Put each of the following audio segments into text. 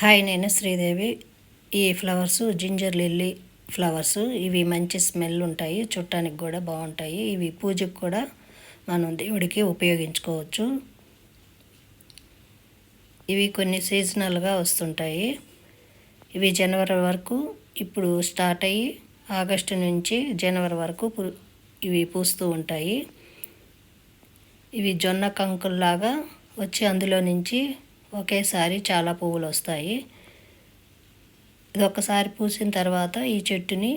Hi నేను శ్రీదేవి. ఈ flowers ginger lily flowers ఇవి మంచి స్మెల్ ఉంటాయి చుట్టానికి కూడా బాగుంటాయి. ఇవి పూజకు కూడా మనం దేవుడికి ఉపయోగించుకోవచ్చు. ఇవి కొన్ని సీజనల్గా వస్తుంటాయి. ఇవి జనవరి వరకు ఇప్పుడు స్టార్ట్ అయ్యి ఆగస్టు నుంచి జనవరి వరకు ఇవి పూస్తూ ఉంటాయి. ఇవి జొన్న కంకుల్లాగా వచ్చి అందులో నుంచి ఒకేసారి చాలా పువ్వులు వస్తాయి ఇది ఒకసారి పూసిన తర్వాత ఈ చెట్టుని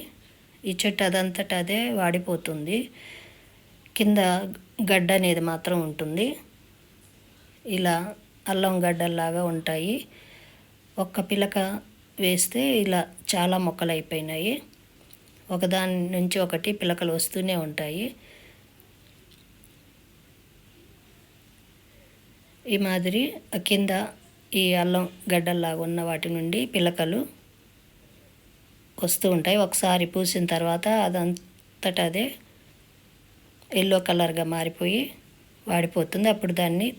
ఈ చెట్టు అదంతట అదే వాడిపోతుంది. కింద గడ్డ అనేది మాత్రం ఉంటుంది. ఇలా అల్లం గడ్డల్లాగా ఉంటాయి. ఒక్క పిలక వేస్తే ఇలా చాలా మొక్కలు అయిపోయినాయి ఒకదాని నుంచి ఒకటి పిలకలు వస్తూనే ఉంటాయి. ఈ మాదిరి కింద ఈ అల్లం గడ్డల్లాగా ఉన్న వాటి నుండి పిలకలు వస్తూ ఉంటాయి. ఒకసారి పూసిన తర్వాత అదంతట అదే ఎల్లో కలర్గా మారిపోయి వాడిపోతుంది. అప్పుడు దాన్ని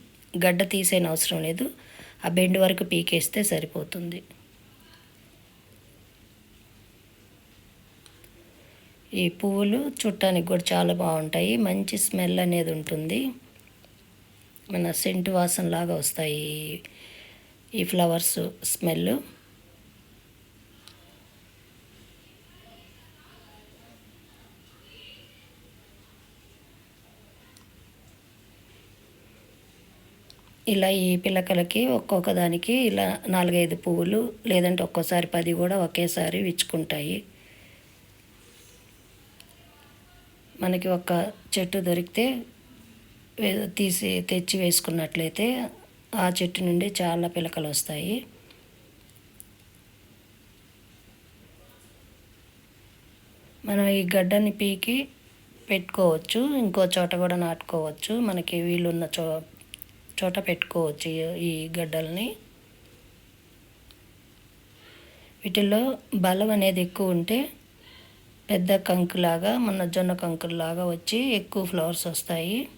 గడ్డ తీసేన అవసరం లేదు. ఆ బెండ్ వరకు పీకేస్తే సరిపోతుంది. ఈ పువ్వులు చుట్టానికి కూడా చాలా బాగుంటాయి. మంచి స్మెల్ అనేది ఉంటుంది. మన సెంటు వాసన లాగా వస్తాయి. ఈ ఫ్లవర్స్ స్మెల్. ఇలా ఈ పిల్లకలకి ఒక్కొక్క దానికి ఇలా నాలుగైదు పువ్వులు లేదంటే ఒక్కోసారి పది కూడా ఒకేసారి విచ్చుకుంటాయి. మనకి ఒక చెట్టు దొరికితే తీసి తెచ్చి వేసుకున్నట్లయితే ఆ చెట్టు నుండి చాలా పిలకలు వస్తాయి. మనం ఈ గడ్డని పీకి పెట్టుకోవచ్చు ఇంకో చోట కూడా నాటుకోవచ్చు. మనకి వీలున్న చో చోట పెట్టుకోవచ్చు ఈ గడ్డల్ని. వీటిల్లో బలం అనేది ఎక్కువ ఉంటే పెద్ద కంకులాగా మన జొన్న కంకులాగా వచ్చి ఎక్కువ ఫ్లవర్స్ వస్తాయి.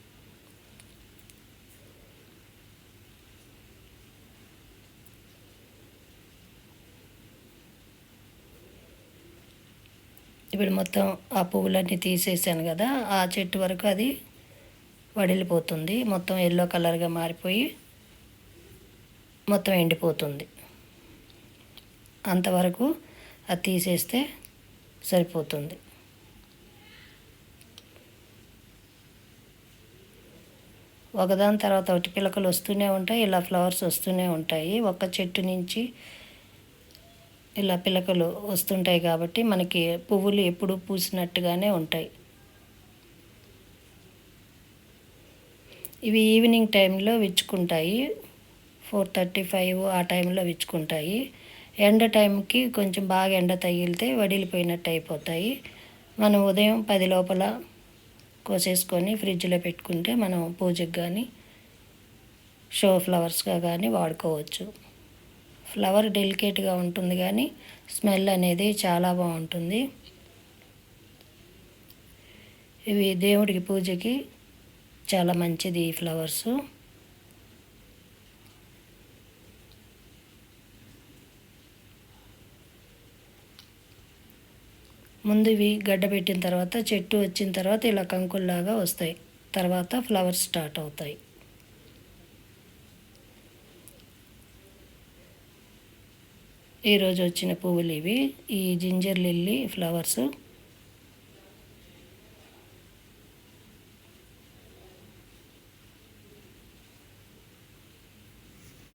ఇప్పుడు మొత్తం ఆ పువ్వులన్నీ తీసేసాను కదా ఆ చెట్టు వరకు అది వడిలిపోతుంది. మొత్తం ఎల్లో కలర్గా మారిపోయి మొత్తం ఎండిపోతుంది. అంతవరకు అది తీసేస్తే సరిపోతుంది. ఒకదాని తర్వాత ఒకటి పిలకలు వస్తూనే ఉంటాయి ఇలా ఫ్లవర్స్ వస్తూనే ఉంటాయి. ఒక చెట్టు నుంచి ఇలా పిలకలు వస్తుంటాయి కాబట్టి మనకి పువ్వులు ఎప్పుడు పూసినట్టుగానే ఉంటాయి. ఇవి ఈవినింగ్ టైంలో విచ్చుకుంటాయి. ఫోర్ థర్టీ ఫైవ్ ఆ టైంలో విచ్చుకుంటాయి. ఎండ టైంకి కొంచెం బాగా ఎండ తగిలితే వడిలిపోయినట్టు అయిపోతాయి. మనం ఉదయం పది లోపల కోసేసుకొని ఫ్రిడ్జ్లో పెట్టుకుంటే మనం పూజకు కానీ షో ఫ్లవర్స్గా కానీ వాడుకోవచ్చు. ఫ్లవర్ డెలికేట్గా ఉంటుంది కానీ స్మెల్ అనేది చాలా బాగుంటుంది. ఇవి దేవుడికి పూజకి చాలా మంచిది ఈ ఫ్లవర్స్. ముందు ఇవి గడ్డ పెట్టిన తర్వాత చెట్టు వచ్చిన తర్వాత ఇలా కంకుల్లాగా వస్తాయి. తర్వాత ఫ్లవర్స్ స్టార్ట్ అవుతాయి. ఈరోజు వచ్చిన పువ్వులు ఇవి. ఈ జింజర్ లిల్లీ ఫ్లవర్స్.